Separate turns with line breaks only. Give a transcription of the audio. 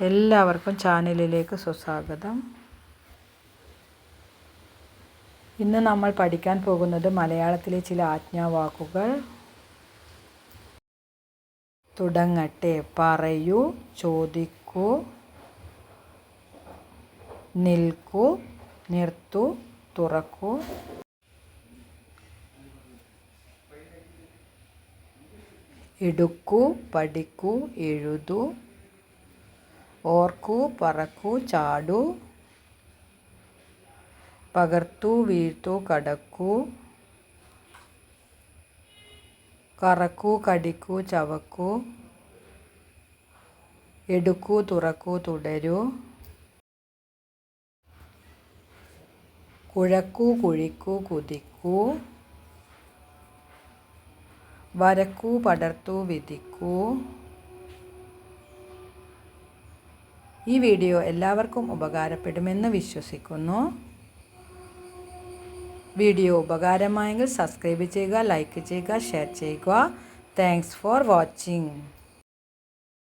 എല്ലാവർക്കും ചാനലിലേക്ക് സുസ്വാഗതം. ഇന്ന് നമ്മൾ പഠിക്കാൻ പോകുന്നത് മലയാളത്തിലെ ചില ആജ്ഞാവാക്കുകൾ. തുടങ്ങട്ടെ പറയൂ ചോദിക്കൂ നിൽക്കൂ നിർത്തു തുറക്കൂ. എടുക്കൂ പഠിക്കൂ എഴുതൂ ഓർക്കൂ പറക്കൂ ചാടൂ. പകർത്തൂ വീഴ്ത്തൂ കടക്കൂ. കറക്കൂ കടിക്കൂ ചവക്കൂ. എടുക്കൂ തുറക്കൂ തുടരൂ. കുഴക്കൂ കുഴിക്കൂ കുതിക്കൂ. വരക്കൂ പടർത്തൂ വിധിക്കൂ ഈ വീഡിയോ എല്ലാവർക്കും ഉപകാരപ്പെടുമെന്ന് വിശ്വസിക്കുന്നു. വീഡിയോ ഉപകാരമായെങ്കിൽ സബ്സ്ക്രൈബ് ചെയ്യുക ലൈക്ക് ചെയ്യുക ഷെയർ ചെയ്യുക. Thanks for watching